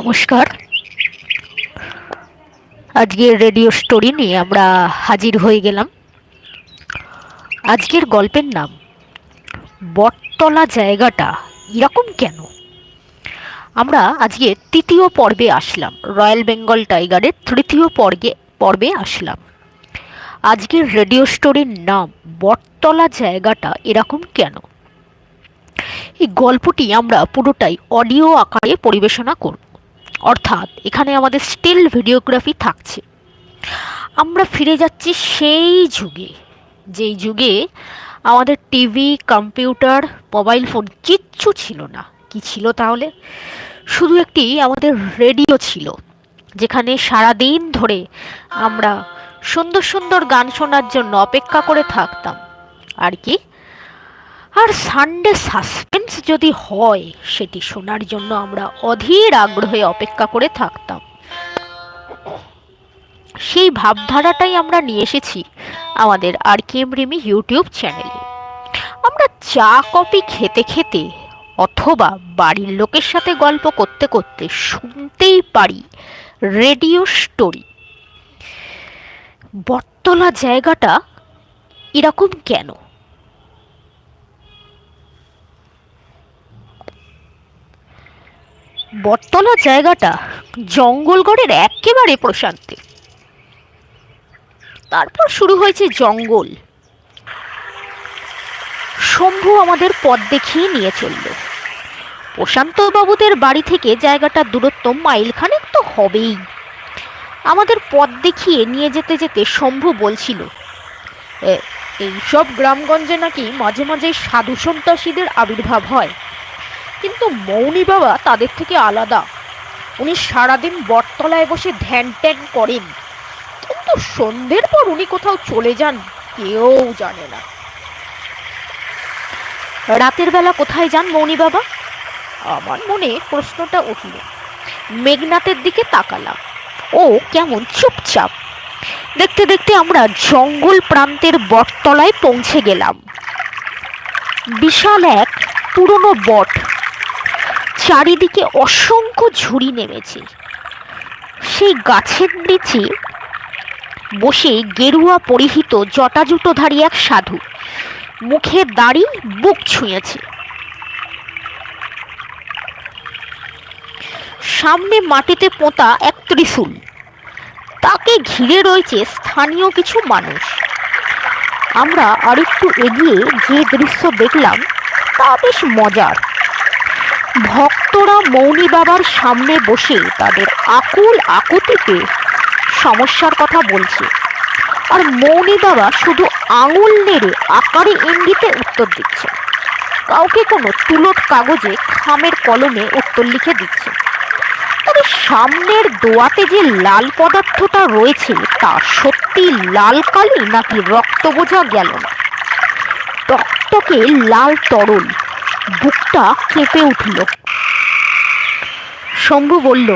নমস্কার। আজকের radio story নিয়ে আমরা হাজির হয়ে গেলাম। আজকের গল্পের নাম, বটতলা জায়গাটা এরকম কেন? আমরা আজকে তৃতীয় পর্বে আসলাম রয়্যাল বেঙ্গল টাইগারের তৃতীয় পর্বে পর্বে আসলাম। আজকের রেডিও স্টোরির নাম, বটতলা জায়গাটা এরকম কেন? এই গল্পটি আমরা পুরোটাই অডিও আকারে পরিবেশনা করব। অর্থাৎ এখানে আমাদের স্টিল ভিডিওগ্রাফি থাকছে। আমরা ফিরে যাচ্ছি সেই যুগে, যেই যুগে আমাদের টিভি কম্পিউটার মোবাইল ফোন কিচ্ছু ছিল না। কি ছিল তাহলে? শুধু একটি আমাদের রেডিও ছিল, যেখানে সারাদিন ধরে আমরা সুন্দর সুন্দর গান শোনার জন্য অপেক্ষা করে থাকতাম। আর কি? আর সানডে সাসপেন্স যদি হয়, সেটি শোনার জন্য আমরা অধীর আগ্রহে অপেক্ষা করে থাকতাম। সেই ভাবধারাটাই আমরা নিয়ে এসেছি আমাদের আর কেম রিমি ইউটিউব চ্যানেলে। আমরা চা, কফি খেতে খেতে অথবা বাড়ির লোকের সাথে গল্প করতে করতে শুনতেই পারি রেডিও স্টোরি। বটতলা জায়গাটা এরকম কেন? বটতলা জায়গাটা জঙ্গলগড়ের একেবারে প্রশান্তি। তারপর শুরু হয়েছে জঙ্গল। শম্ভু আমাদের পথ দেখিয়ে নিয়ে চলল। প্রশান্ত বাবুদের বাড়ি থেকে জায়গাটা দূরত্ব মাইলখানেক তো হবেই। আমাদের পথ দেখিয়ে নিয়ে যেতে যেতে শম্ভু বলছিল, "এ- এইসব গ্রামগঞ্জে নাকি মাঝে মাঝে সাধু সন্ত্রাসীদের আবির্ভাব হয়। কিন্তু মৌনি বাবা তাদের থেকে আলাদা। উনি সারাদিন বটতলায় বসে ধ্যান ট্যান করেন। কিন্তু সন্ধ্যের পর উনি কোথাও চলে যান, কেউ জানে না। রাতের বেলা কোথায় যান মৌনি বাবা? আমার মনে প্রশ্নটা উঠল। মেঘনাথের দিকে তাকালাম। ও কেমন চুপচাপ। দেখতে দেখতে আমরা জঙ্গল প্রান্তের বটতলায় পৌঁছে গেলাম। বিশাল এক পুরনো বট। চারিদিকে অসংখ্য ঝুড়ি নেমেছে। সেই গাছের নিচে বসে গেরুয়া পরিহিত জটাজুটোধারী এক সাধু। মুখে দাড়ি, বুক ছুঁয়েছে। সামনে মাটিতে পোঁতা এক ত্রিশূল। তাকে ঘিরে রয়েছে স্থানীয় কিছু মানুষ। আমরা আরেকটু এগিয়ে যে দৃশ্য দেখলাম, তা বেশ মজার। ভক্তরা মৌনি বাবার সামনে বসে তাদের আকুল আকুতিতে সমস্যার কথা বলছে। আর মৌনি বাবা শুধু আঙুল নেড়ে আকারে ইঙ্গিতে উত্তর দিচ্ছে। কাউকে কোনো তুলট কাগজে খামের কলমে উত্তর লিখে দিচ্ছে। তবে সামনের দোয়াতে যে লাল পদার্থটা রয়েছে তা সত্যি লাল কালি নাকি রক্ত বোঝা গেল না? টকটকে লাল তরল, বুকটা কেঁপে উঠল। শম্ভু বলল,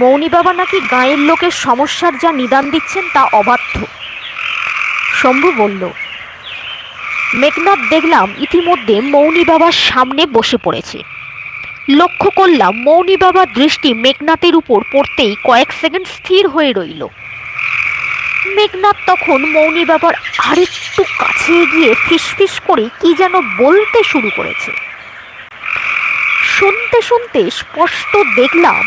মৌনি বাবা নাকি গায়ের লোকের সমস্যার যা নিদান দিচ্ছেন তা অবাধ্য। শম্ভু বলল মেঘনাথ দেখলাম ইতিমধ্যে মৌনি বাবার সামনে বসে পড়েছে। লক্ষ্য করলাম মৌনি বাবার দৃষ্টি মেঘনাথের উপর পড়তেই কয়েক সেকেন্ড স্থির হয়ে রইল। মেঘনাথ তখন মৌনি বাবার আরেকটু কাছে গিয়ে ফিসফিস করে কি যেন বলতে শুরু করেছে। শুনতে শুনতে স্পষ্ট দেখলাম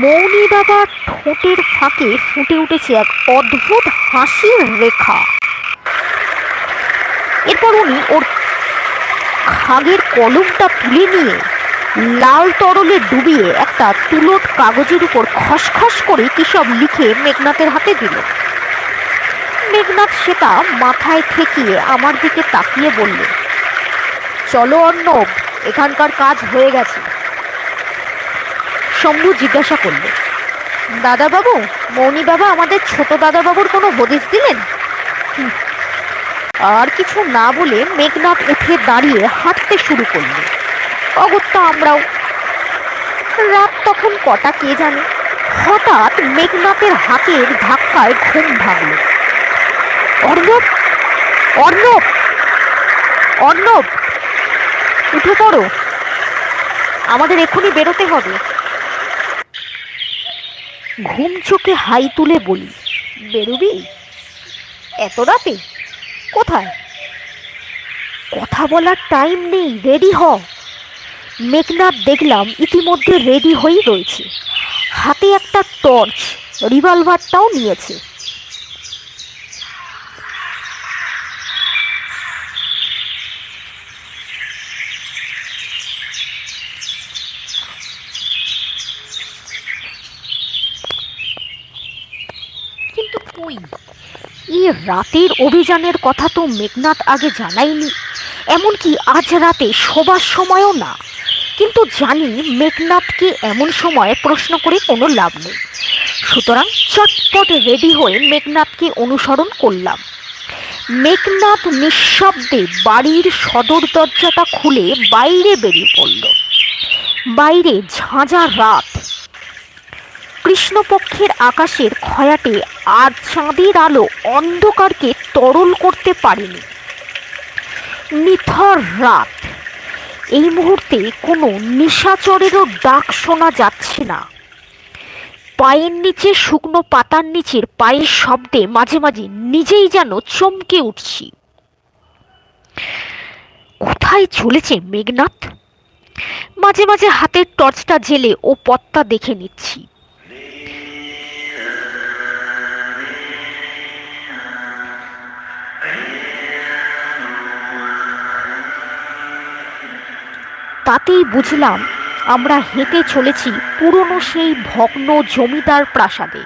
মৌনি বাবার ঠোঁটের ফাঁকে ফুটে উঠেছে এক অদ্ভুত হাসির রেখা। এরপর উনি ওর খাগের কলমটা তুলে নিয়ে লাল তরলে ডুবিয়ে একটা তুলট কাগজের উপর খসখস করে কিসব লিখে মেঘনাথের হাতে দিল। মেঘনাথ সেটা মাথায় ঠেকিয়ে আমার দিকে তাকিয়ে বলল, চলো অর্ণব এখানকার কাজ হয়ে গেছে। শম্ভু জিজ্ঞাসা করল দাদা বাবু মৌনি বাবা আমাদের ছোট দাদা বাবুর কোনো হদিস দিলেন? আর কিছু না বলে মেঘনাথ উঠে দাঁড়িয়ে হাঁটতে শুরু করল। অগত্যা আমরাও। রাত তখন কটা কে জানে? হঠাৎ মেঘনাথের হাতের ধাক্কায় ঘুম ভাঙল। অর্ণব! অর্ণব! অর্ণব! উঠে পড়ো আমাদের এক্ষুনি বেরোতে হবে। ঘুম চোখে হাই তুলে বলি, বেরুবি? এত রাতে? কোথায়? কথা বলার টাইম নেই রেডি হ। মেঘনাথ দেখলাম ইতিমধ্যে রেডি হয়েই রয়েছে। হাতে একটা টর্চ রিভলভারটাও নিয়েছে কিন্তু কই এই রাতের অভিযানের কথা তো মেঘনাথ আগে জানাইনি এমনকি আজ রাতে শোবার সময়ও না। কিন্তু জানি মেঘনাথকে এমন সময় প্রশ্ন করে কোনো লাভ নেই। সুতরাং চটপট রেডি হয়ে মেঘনাথকে অনুসরণ করলাম। মেঘনাথ নিঃশব্দে বাড়ির সদর দরজাটা খুলে বাইরে বেরিয়ে পড়ল। বাইরে ঝাঁঝা রাত। কৃষ্ণপক্ষের আকাশের খয়াটে আর চাঁদের আলো অন্ধকারকে তরল করতে পারেনি। নিথর রাত। এই মুহূর্তে কোনো নিশাচরেরও ডাক শোনা যাচ্ছে না। পায়ের নিচে, শুকনো পাতার নিচের পায়ের শব্দে মাঝে মাঝে নিজেই যেন চমকে উঠছি। কোথায় চলেছে মেঘনাথ? মাঝে মাঝে হাতের টর্চটা জেলে ও পথটা দেখে নিচ্ছি। তাতেই বুঝলাম আমরা হেঁটে চলেছি পুরনো সেই ভগ্ন জমিদার প্রাসাদে।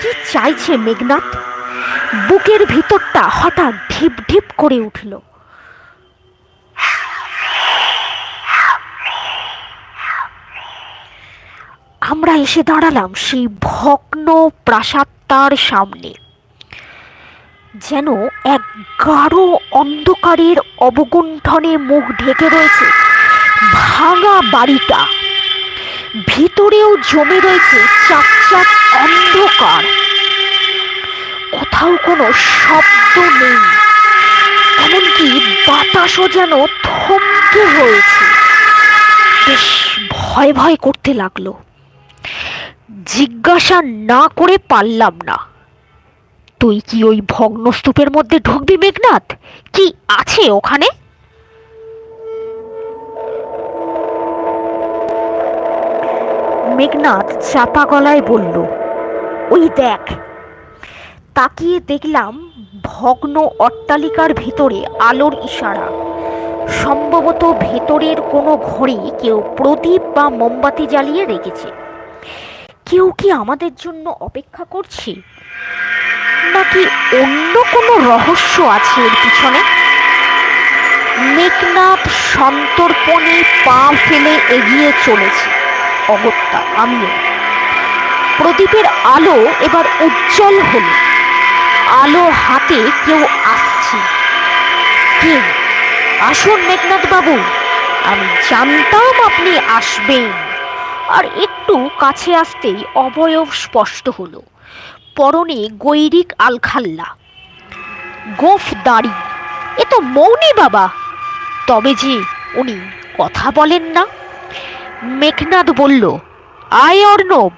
কি চাইছে মেঘনাথ? বুকের ভিতরটা হঠাৎ ঢিপ ঢিপ করে উঠল। আমরা এসে দাঁড়ালাম সেই ভগ্ন প্রাসাদটার সামনে। যেন এক গাঢ় অন্ধকারের অবগুণ্ঠনে মুখ ঢেকে রয়েছে। ভাঙা বাড়িটা। ভিতরেও জমে রয়েছে চাকচাক অন্ধকার। কোথাও কোনো শব্দ নেই। এমনকি বাতাসও যেন থমকে হয়েছে বেশ ভয় ভয় করতে লাগল। জিজ্ঞাসা না করে পারলাম না। তুই কি ওই ভগ্নস্তূপের মধ্যে ঢুকবি, মেঘনাথ? কি আছে ওখানে? মেঘনাথ চাপা গলায় বলল, ওই দেখ, তাকিয়ে দেখলাম ভগ্ন অট্টালিকার ভেতরে আলোর ইশারা। সম্ভবত ভেতরের কোনো ঘরে কেউ প্রদীপ বা মোমবাতি জ্বালিয়ে রেখেছে। কেউ কি আমাদের জন্য অপেক্ষা করছে? নাকি অন্য কোনো রহস্য আছে এর পিছনে? মেঘনাথ সন্তর্পণে পা ফেলে এগিয়ে চলেছে অগত্যা আমিও। প্রদীপের আলো এবার উজ্জ্বল হলো। আলো হাতে কেউ আসছে। কে? আসুন মেঘনাথ বাবু। আমি জানতাম আপনি আসবেন। আর একটু কাছে আসতেই অবয়ব স্পষ্ট হলো। পরনে গৈরিক আলখাল্লা। গোফ দাড়ি, এ তো মৌনি বাবা। তবে যে উনি কথা বলেন না। মেঘনাথ বলল, আয় অর্ণব,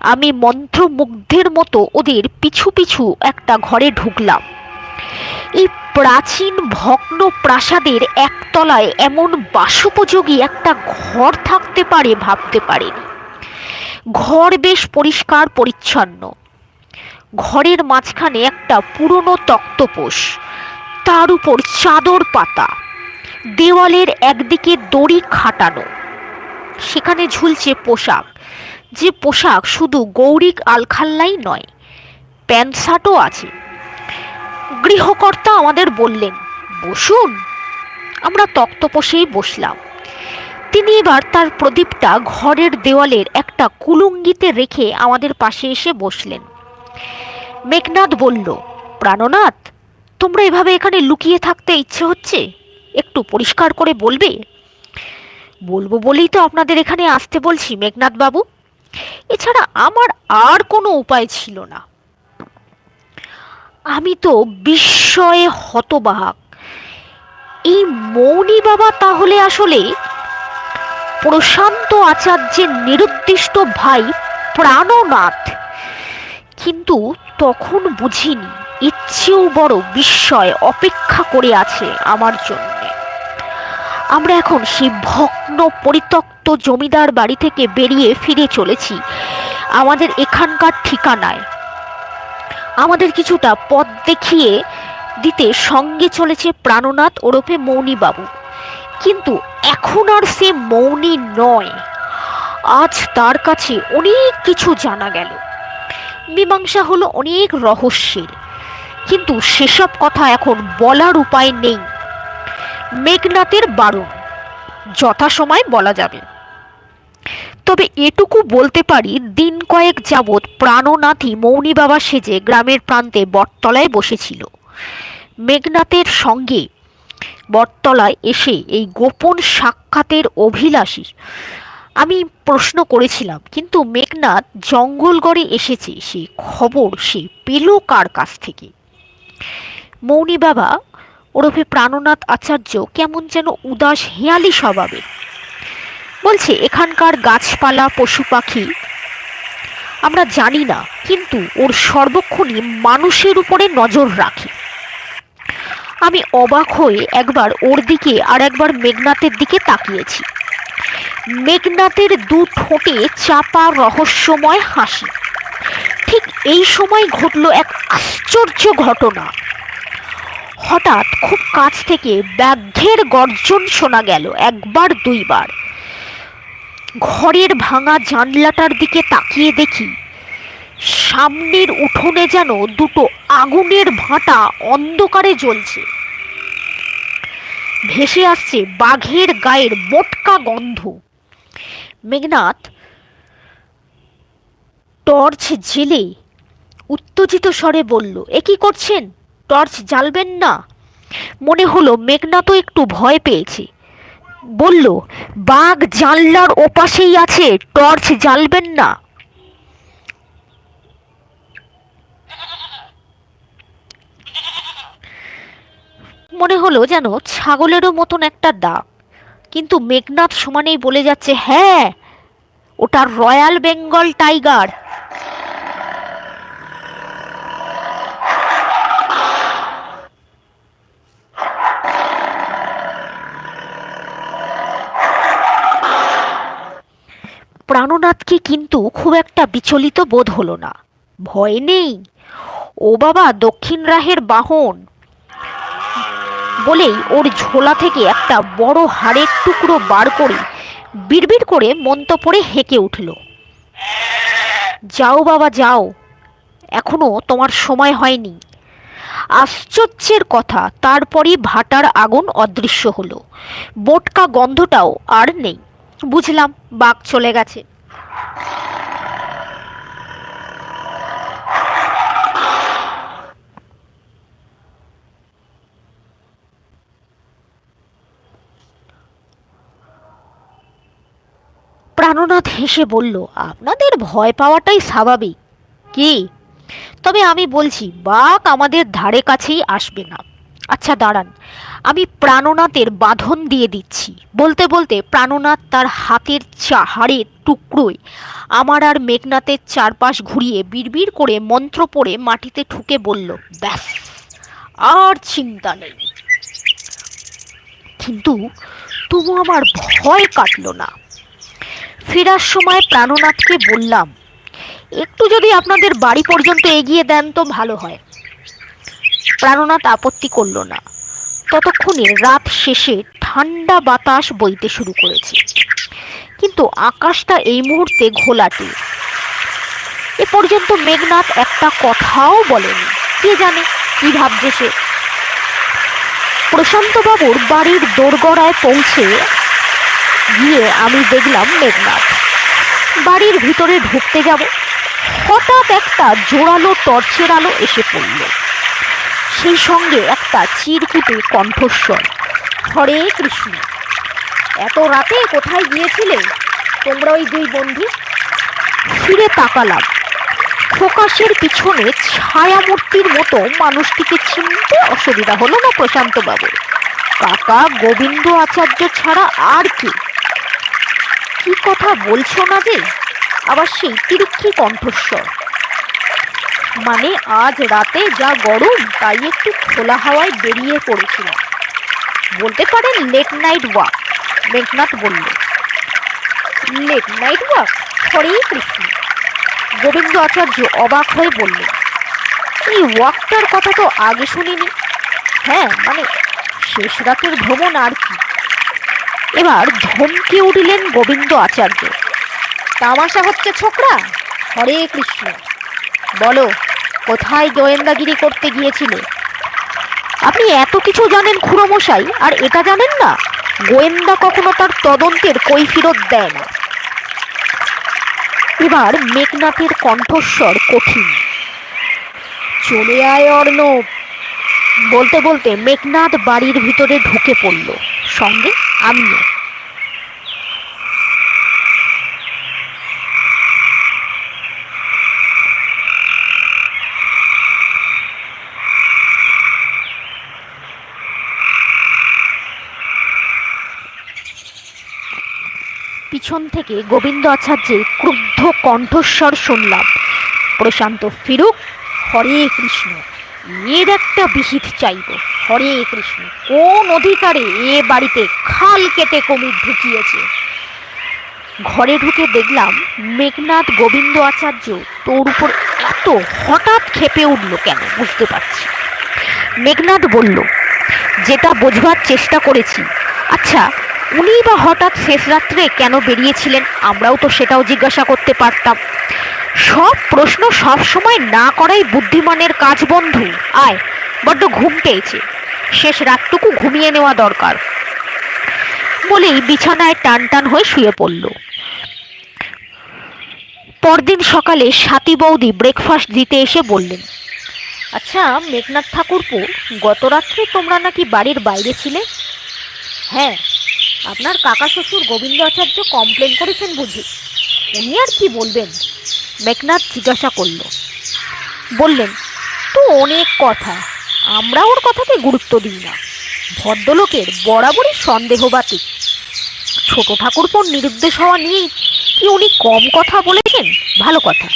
আমি মন্ত্রমুগ্ধের মতো ওদের পিছু পিছু একটা ঘরে ঢুকলাম। এই প্রাচীন ভগ্ন প্রাসাদের একতলায় এমন বাসোপযোগী একটা ঘর থাকতে পারে ভাবতে পারেনি। ঘর বেশ পরিষ্কার পরিচ্ছন্ন ঘরের মাঝখানে একটা পুরনো তক্তপোষ। তার উপর চাদর পাতা। দেওয়ালের একদিকে দড়ি খাটানো। সেখানে ঝুলছে পোশাক। যে পোশাক শুধু গৌরিক আলখাল্লাই নয় প্যান্ট শার্টও আছে। গৃহকর্তা আমাদের বললেন, বসুন, আমরা তক্তপোষেই বসলাম। তিনি এবার তার প্রদীপটা ঘরের দেওয়ালের একটা কুলুঙ্গিতে রেখে আমাদের পাশে এসে বসলেন। মেঘনাথ বলল, প্রাণনাথ, তোমরা এভাবে এখানে লুকিয়ে থাকতে ইচ্ছে হচ্ছে? একটু পরিষ্কার করে বলবে? বলব বলেই তো আপনাদের এখানে আসতে বলছি মেঘনাথ বাবু। এছাড়া আমার আর কোনো উপায় ছিল না। আমি তো বিস্ময়ে হতবাহাক এই মৌনি বাবা তাহলে আসলে প্রশান্ত আচার্যের নিরুদ্দিষ্ট ভাই প্রাণনাথ। কিন্তু তখন বুঝিনি, ইচ্ছেও বড় বিস্ময় অপেক্ষা করে আছে আমার জন্যে। আমরা এখন সেই ভগ্ন পরিত্যক্ত জমিদার বাড়ি থেকে বেরিয়ে ফিরে চলেছি, আমাদের এখানকার ঠিকানায়। আমাদের কিছুটা পথ দেখিয়ে দিতে সঙ্গে চলেছে প্রাণনাথ ওরফে মৌনী বাবু কিন্তু এখন আর সে মৌনী নয়। আজ তার কাছে অনেক কিছু জানা গেল। মীমাংসা হলো অনেক রহস্যের। কিন্তু সেসব কথা এখন বলার উপায় নেই। মেঘনাথের বারণ, যথাসময় বলা যাবে। তবে এটুকু বলতে পারি, দিন কয়েক যাবৎ প্রাণনাথই মৌনী বাবা সেজে গ্রামের প্রান্তে বটতলায় বসেছিল। মেঘনাথের সঙ্গে বটতলায় এসে এই গোপন সাক্ষাতের অভিলাষী আমি প্রশ্ন করেছিলাম, কিন্তু মেঘনাথ জঙ্গলগড়ে এসেছে সে খবর সে পেল কার কাছ থেকে? মৌনী বাবা, ওরফে প্রাণনাথ আচার্য কেমন যেন উদাস হেয়ালি স্বভাবের। বলছে, এখানকার গাছপালা পশু পাখি আমরা জানি না, কিন্তু ওর সর্বক্ষণই মানুষের উপরে নজর রাখে। আমি অবাক হয়ে একবার ওর দিকে আর একবার মেঘনাথের দিকে তাকিয়েছি। মেঘনাথের দু ঠোঁটে চাপা রহস্যময় হাসি। ঠিক এই সময় ঘটল এক আশ্চর্য ঘটনা। হঠাৎ খুব কাছ থেকে ব্যাঘ্রের গর্জন শোনা গেল একবার, দুইবার। ঘরের ভাঙা জানলাটার দিকে তাকিয়ে দেখি, সামনের উঠোনে যেন দুটো আগুনের ভাঁটা অন্ধকারে জ্বলছে। ভেসে আসছে বাঘের গায়ের মোটকা গন্ধ। মেঘনাথ টর্চ জেলে উত্তেজিত স্বরে বলল, এ কি করছেন? টর্চ জ্বালবেন না? মনে হলো মেঘনাথও একটু ভয় পেয়েছে। বলল, বাঘ জানলার ওপাশেই আছে, টর্চ জ্বালবেন না। মনে হলো যেন ছাগলেরও মতন একটা দাগ কিন্তু মেঘনাথ সমানেই বলে যাচ্ছে হ্যাঁ ওটা রয়্যাল বেঙ্গল টাইগার। প্রাণনাথকে কিন্তু খুব একটা বিচলিত বোধ হলো না। ভয় নেই। ও বাবা, দক্ষিণ রাহের বাহন। বলেই ওর ঝোলা থেকে একটা বড় হাড়ের টুকরো বার করে বিড়বিড় করে মন্তপরে হেঁকে উঠল। যাও বাবা, যাও। এখনও তোমার সময় হয়নি আশ্চর্যের কথা, তারপরই ভাটার আগুন অদৃশ্য হলো। বোটকা গন্ধটাও আর নেই। বুঝলাম বাঘ চলে গেছে। প্রাণনাথ হেসে বলল, আপনাদের ভয় পাওয়াটাই স্বাভাবিক। কি? তবে আমি বলছি, বাঘ আমাদের ধারে কাছেই আসবে না। আচ্ছা দাঁড়ান, আমি প্রাণনাথের বাঁধন দিয়ে দিচ্ছি। বলতে বলতে প্রাণনাথ তার হাতের চাহাড়ের টুকরোয় আমার আর মেঘনাথের চারপাশ ঘুরিয়ে বিড়বিড় করে মন্ত্র পড়ে মাটিতে ঠুকে বলল, ব্যাস, আর চিন্তা নেই। কিন্তু তবু আমার ভয় কাটলো না। ফেরার সময় প্রাণনাথকে বললাম, একটু যদি আপনাদের বাড়ি পর্যন্ত এগিয়ে দেন তো ভালো হয়। প্রাণনাথ আপত্তি করল না। ততক্ষণে রাত শেষে ঠান্ডা বাতাস বইতে শুরু করেছে। কিন্তু আকাশটা এই মুহূর্তে ঘোলাটে। এ পর্যন্ত মেঘনাথ একটা কথাও বলেনি। কে জানে কি ভাবছে সে? প্রশান্তবাবুর বাড়ির দোরগড়ায় পৌঁছে গিয়ে আমি দেখলাম মেঘনাথ। বাড়ির ভিতরে ঢুকতে যাব, হঠাৎ একটা জোরালো টর্চের আলো এসে পড়ল। সেই সঙ্গে একটা চিরকুটে কণ্ঠস্বর, হরে কৃষ্ণ, এত রাতে কোথায় গিয়েছিলে? তোমরা ওই দুই বন্ধু? ফিরে তাকালাম। ফোকাসের পিছনে ছায়ামূর্তির মতো মানুষটিকে চিনতে অসুবিধা হলো না প্রশান্ত বাবু কাকা গোবিন্দ আচার্য ছাড়া আর কি? কি কথা বলছো না যে? আবার সেই তিরিক্ষি কণ্ঠস্বর। মানে আজ রাতে যা গরম, তাই একটু খোলা হাওয়ায় বেরিয়ে পড়েছিলাম। বলতে পারেন লেট নাইট ওয়াক মেঘনাথ বলল। Late night walk Hare Krishna. Gobinda Acharya অবাক হয়ে বললেন, এই ওয়াকটার কথা তো আগে শুনিনি। হ্যাঁ মানে শেষ রাতের ভ্রমণ আর কি? এবার ধমকে উঠিলেন গোবিন্দ আচার্য। তামাশা হচ্ছে ছোকরা? হরে কৃষ্ণ। বলো, কোথায় গোয়েন্দাগিরি করতে গিয়েছিলে? আপনি এত কিছু জানেন খুড়োমশাই, আর এটা জানেন না? গোয়েন্দা কখনো তার তদন্তের কৈফিরত দেয় না। এবার মেঘনাথের কণ্ঠস্বর কঠিন। চলে আয় অর্ণব। বলতে বলতে মেঘনাথ বাড়ির ভিতরে ঢুকে পড়ল। সঙ্গে আমিও পিছন থেকে গোবিন্দ আচার্যের ক্রুদ্ধ কণ্ঠস্বর শুনলাম। প্রশান্ত ফিরুক, হরে কৃষ্ণ, এর একটা বিহিত চাইব। হরে কৃষ্ণ। কোন অধিকারে এ বাড়িতে খাল কেটে কুমির ঢুকিয়েছে? ঘরে ঢুকে দেখলাম মেঘনাথ গোবিন্দ আচার্য তোর উপর এত হঠাৎ খেপে উঠল কেন? বুঝতে পারছি। মেঘনাথ বলল, যেটা বোঝবার চেষ্টা করেছি। আচ্ছা উনি বা হঠাৎ শেষ রাত্রে কেন বেরিয়েছিলেন? আমরাও তো সেটাও জিজ্ঞাসা করতে পারতাম। সব প্রশ্ন সব সময় না করাই বুদ্ধিমানের কাজ বন্ধু। আয়, বড্ড ঘুম পেয়েছে। শেষ রাতটুকু ঘুমিয়ে নেওয়া দরকার। বলেই বিছানায় টান টান হয়ে শুয়ে পড়ল। পরদিন সকালে সাতী বৌদি ব্রেকফাস্ট দিতে এসে বললেন আচ্ছা মেঘনাথ ঠাকুরপো, গত রাত্রে তোমরা নাকি বাড়ির বাইরে ছিলে? হ্যাঁ আপনার কাকা শ্বশুর গোবিন্দ আচার্য কমপ্লেন করেছেন বুঝি। উনি আর কি বলবেন? মেঘনাথ জিজ্ঞাসা করল। বললেন, তো অনেক কথা। আমরা ওর কথাকে গুরুত্ব দিই না। ভদ্রলোকের বরাবরই সন্দেহবাতিক ছোট ঠাকুরপোর নিরুদ্দেশ হওয়া নিয়েই কি উনি কম কথা বলেছেন? ভালো কথা।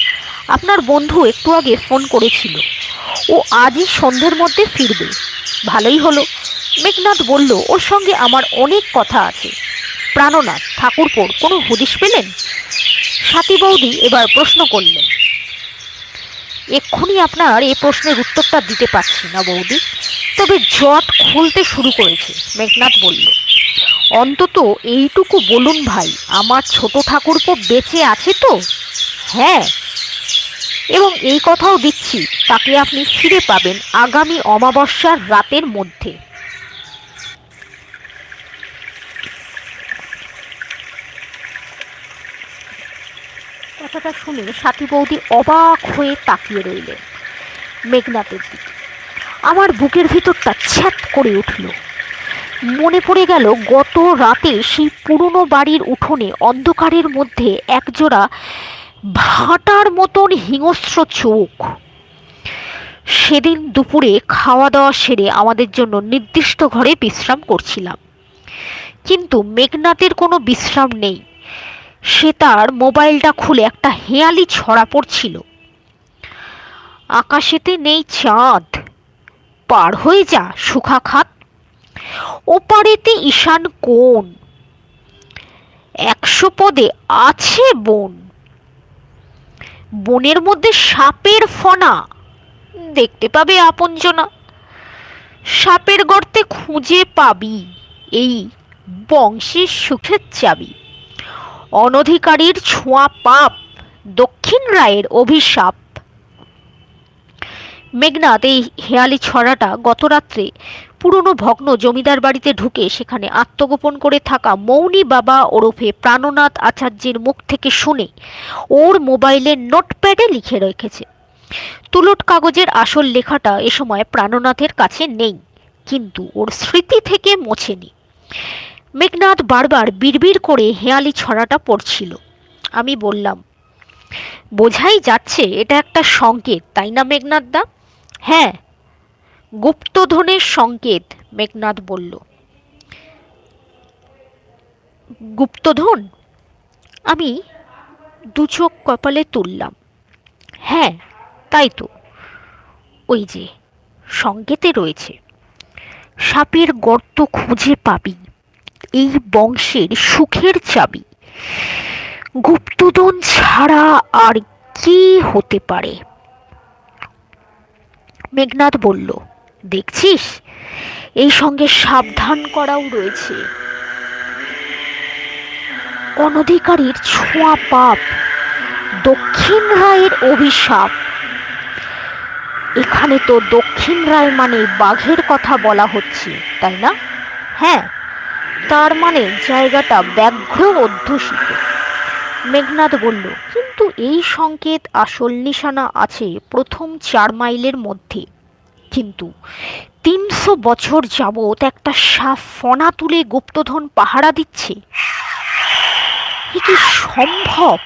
আপনার বন্ধু একটু আগে ফোন করেছিল। ও আজই সন্ধ্যের মধ্যে ফিরবে। ভালোই হলো। মেঘনাথ বলল, ওর সঙ্গে আমার অনেক কথা আছে। প্রাণনাথ ঠাকুরপোর কোনো হদিশ পেলেন? সাথী বৌদি এবার প্রশ্ন করলেন এক্ষুনি আপনার এই প্রশ্নের উত্তরটা দিতে পারছি না, বৌদি। তবে জট খুলতে শুরু করেছে, মেঘনাথ বলল। অন্তত এইটুকু বলুন ভাই, আমার ছোট ঠাকুরপো বেঁচে আছে তো? হ্যাঁ। এবং এই কথাও দিচ্ছি, তাকে আপনি ফিরে পাবেন আগামী অমাবস্যার রাতের মধ্যে। কথাটা শুনে সাথী বৌদি অবাক হয়ে তাকিয়ে রইলেন মেঘনাথের দিকে। আমার বুকের ভিতরটা ছ্যাত করে উঠল। মনে পড়ে গেল গত রাতে সেই পুরনো বাড়ির উঠোনে অন্ধকারের মধ্যে একজোড়া ভাটার মতন হিংস্র চোখ। সেদিন দুপুরে খাওয়া দাওয়া সেরে আমাদের জন্য নির্দিষ্ট ঘরে বিশ্রাম করছিলাম। কিন্তু মেঘনাথের কোনো বিশ্রাম নেই। সে তার মোবাইলটা খুলে একটা হেয়ালি ছড়া পড়ছিল। আকাশেতে নেই চাঁদ। পার হয়ে যা সুখা খাত ওপারেতে ঈশান কোন একশো পদে আছে বন। বনের মধ্যে সাপের ফনা। দেখতে পাবে আপনজনা। সাপের গর্তে খুঁজে পাবি, এই বংশের সুখের চাবি। অনধিকারীর ছোঁয়া পাপ, দক্ষিণ রায়ের অভিশাপ। মেঘনাথ এই হেয়ালি ছড়াটা গত রাত্রে পুরনো ভগ্ন জমিদার বাড়িতে ঢুকে সেখানে আত্মগোপন করে থাকা মৌনী বাবা ওরফে প্রাণনাথ আচার্যের মুখ থেকে শুনে ওর মোবাইলের নোটপ্যাডে লিখে রেখেছে। তুলট কাগজের আসল লেখাটা এ সময় প্রাণনাথের কাছে নেই, কিন্তু ওর স্মৃতি থেকে মোছেনি। মেঘনাথ বারবার বিড়বিড় করে হেয়ালি ছড়াটা পড়ছিল। আমি বললাম, বোঝাই যাচ্ছে, এটা একটা সংকেত, তাই না মেঘনাথ দা হ্যাঁ গুপ্তধনের সংকেত মেঘনাথ বলল। গুপ্তধন? আমি দু চোখ কপালে তুললাম। হ্যাঁ তাই তো। ওই যে, সংকেতে রয়েছে। সাপের গর্ত খুঁজে পাবি এই বংশের সুখের চাবি। গুপ্তধন ছাড়া আর কি হতে পারে? মেঘনাথ বলল, দেখছিস? এই সঙ্গে সাবধান করাও রয়েছে। অনধিকারীর ছোঁয়া পাপ, দক্ষিণ রায়ের অভিশাপ। এখানে তো দক্ষিণ রায় মানে বাঘের কথা বলা হচ্ছে, তাই না? হ্যাঁ তার মানে জায়গাটা ব্যাঘ্র অধ্যুষিত। মেঘনাথ বলল, কিন্তু এই সংকেত আসল নিশানা আছে প্রথম চার মাইলের মধ্যে। কিন্তু তিনশো বছর যাবৎ একটা সাপ ফনা তুলে গুপ্তধন পাহারা দিচ্ছে। এ কি সম্ভব?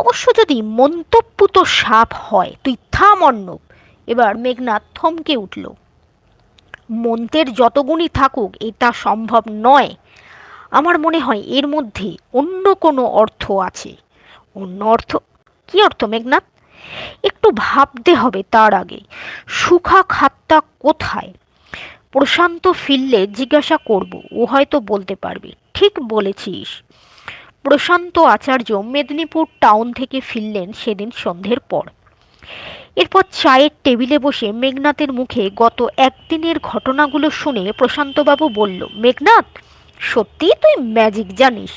অবশ্য যদি মন্তব্যুত সাপ হয়, তুই থাম অর্ণব। এবার মেঘনাথ থমকে উঠল। মন্ত্রের যত গুণই থাকুক, এটা সম্ভব নয়। আমার মনে হয় এর মধ্যে অন্য কোনো অর্থ আছে। অন্য অর্থ? কি অর্থ, মেঘনাথ? একটু ভাবতে হবে তার আগে। সুখা খাতটা কোথায়? প্রশান্ত ফিরলে জিজ্ঞাসা করব, ও হয়তো বলতে পারবে। ঠিক বলেছিস। প্রশান্ত আচার্য মেদিনীপুর টাউন থেকে ফিরলেন সেদিন সন্ধ্যের পর। এরপর চায়ের টেবিলে বসে মেঘনাথের মুখে গত একদিনের ঘটনাগুলো শুনে প্রশান্তবাবু বলল, মেঘনাথ, সত্যিই তুই ম্যাজিক জানিস।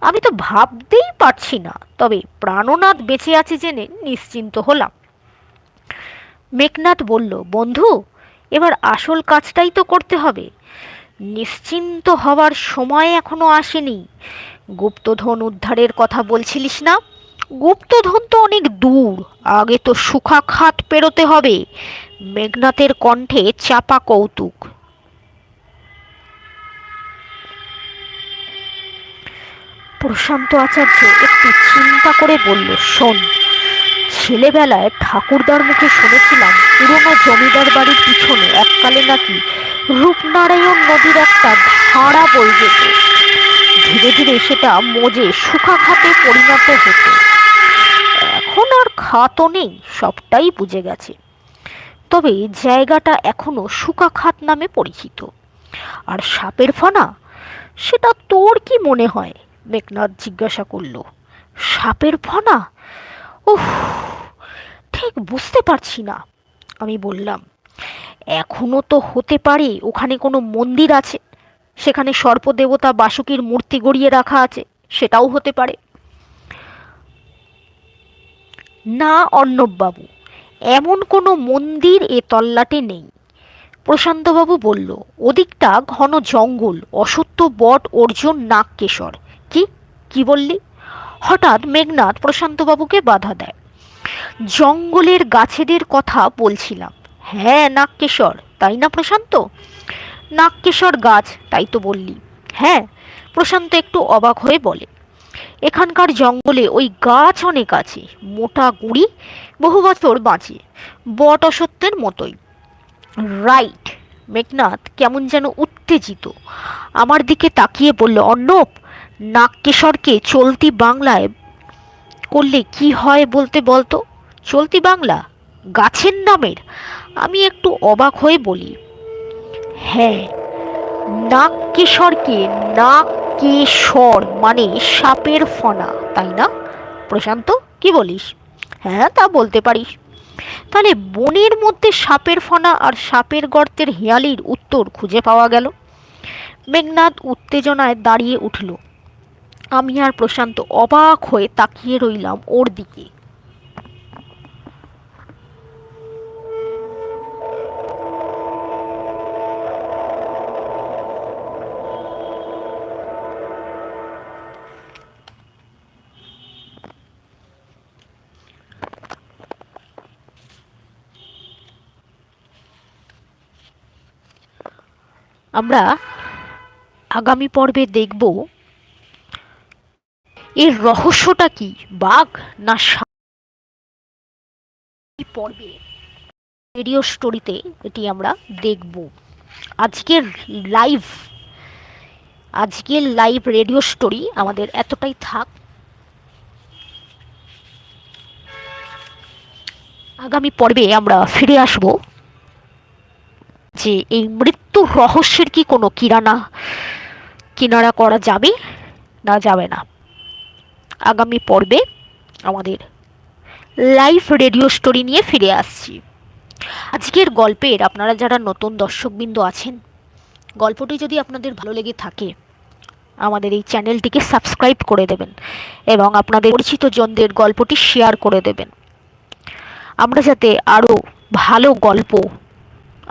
আমি তো ভাবতেই পারছি না, তবে প্রাণনাথ বেঁচে আছে জেনে নিশ্চিন্ত হলাম। মেঘনাথ বলল, বন্ধু, এবার আসল কাজটাই তো করতে হবে। নিশ্চিন্ত হওয়ার সময় এখনও আসেনি। গুপ্তধন উদ্ধারের কথা বলছিলিস না? গুপ্তধন তো অনেক দূর, আগে তো সুখা খাত পেরোতে হবে। মেঘনাথের কণ্ঠে চাপা কৌতুক। প্রশান্ত আচার্য একটু চিন্তা করে বলল, শোন, ছেলেবেলায় ঠাকুরদার মুখে শুনেছিলাম পুরনো জমিদার বাড়ির পিছনে এককালে নাকি রূপনারায়ণ নদীর একটা ধারা বয়ে যেত। ধীরে ধীরে সেটা মজে খাতে পরিণত হতো। এখন আর খাতও নেই, সবটাই বুঝে গেছে। তবে জায়গাটা এখনও শুকা খাত নামে পরিচিত। আর সাপের ফানা? সেটা তোর কি মনে হয়? মেঘনাথ জিজ্ঞাসা করল। সাপের ফনা? উফ, ঠিক বুঝতে পারছি না, আমি বললাম। এখনও তো হতে পারে ওখানে কোনো মন্দির আছে। সেখানে সর্পদেবতা বাসুকীর মূর্তি গড়িয়ে রাখা আছে, সেটাও হতে পারে। না অর্ণববাবু, এমন কোনো মন্দির এ তল্লাটে নেই। প্রশান্তবাবু বলল, ওদিকটা ঘন জঙ্গল, অসত্য বট অর্জুন নাগকেশর। কি? কি বললি? হঠাৎ মেঘনাথ প্রশান্তবাবুকে বাধা দেয়। জঙ্গলের গাছেদের কথা বলছিলাম। হ্যাঁ নাগকেশর, তাই না প্রশান্ত? নাগকেশর গাছ, তাই তো বললি। হ্যাঁ প্রশান্ত একটু অবাক হয়ে বলে। এখানকার জঙ্গলে ওই গাছ অনেক আছে, মোটা গুড়ি, বহু বছর বাঁচে, বট অসত্যের মতোই। রাইট মেঘনাথ কেমন যেন উত্তেজিত। আমার দিকে তাকিয়ে বলল, অর্ণব, নাগকেশরকে চলতি বাংলায় করলে কি হয় বলতে বলতো? চলতি বাংলা? গাছের নামের? আমি একটু অবাক হয়ে বলি হ্যাঁ নাগকেশরকে নাগকেশর মানে সাপের ফনা, তাই না? প্রশান্ত, কি বলিস? হ্যাঁ তা বলতে পারিস। তাহলে বনের মধ্যে সাপের ফনা আর সাপের গর্তের হেয়ালির উত্তর খুঁজে পাওয়া গেল। মেঘনাথ উত্তেজনায় দাঁড়িয়ে উঠল। আমি আর প্রশান্ত অবাক হয়ে তাকিয়ে রইলাম ওর দিকে। আমরা আগামী পর্বে দেখব এর রহস্যটা কি, বাঘ না পর্বে রেডিও স্টোরিতে এটি আমরা দেখব। আজকের লাইভ আজকের লাইভ রেডিও স্টোরি আমাদের এতটাই থাক। আগামী পর্বে আমরা ফিরে আসব যে এই মৃত মৃত্যুর রহস্যের কি কোনো কিরানা? কিনারা করা যাবে না যাবে না। আগামী পর্বে আমাদের লাইভ রেডিও স্টোরি নিয়ে ফিরে আসছি। আজকের গল্পের আপনারা যারা নতুন দর্শকবৃন্দ আছেন, গল্পটি যদি আপনাদের ভালো লেগে থাকে, আমাদের এই চ্যানেলটিকে সাবস্ক্রাইব করে দেবেন এবং আপনাদের পরিচিত জনদের গল্পটি শেয়ার করে দেবেন। আমরা যাতে আরও ভালো গল্প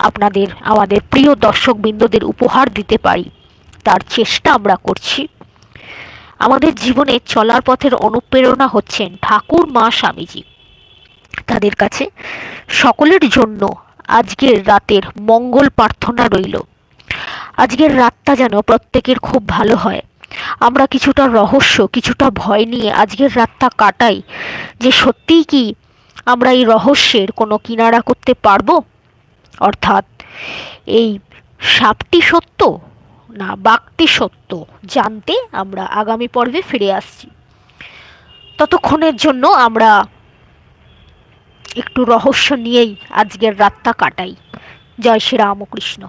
আপনাদের, আমাদের প্রিয় দর্শকবৃন্দদের উপহার দিতে পারি। তার চেষ্টা আমরা করছি। আমাদের জীবনে চলার পথের অনুপ্রেরণা হচ্ছেন ঠাকুর মা স্বামীজি। তাদের কাছে সকলের জন্য আজকের রাতের মঙ্গল প্রার্থনা রইল। আজকের রাতটা যেন প্রত্যেকের খুব ভালো হয়। আমরা কিছুটা রহস্য, কিছুটা ভয় নিয়ে আজকের রাতটা কাটাই যে সত্যিই কি আমরা এই রহস্যের কোনো কিনারা করতে পারব? অর্থাৎ এই সাপটি সত্য না বাক্তি সত্য জানতে আমরা আগামী পর্বে ফিরে আসছি। ততক্ষণের জন্য আমরা একটু রহস্য নিয়েই আজকের রাতটা কাটাই। জয় শ্রী রামকৃষ্ণ।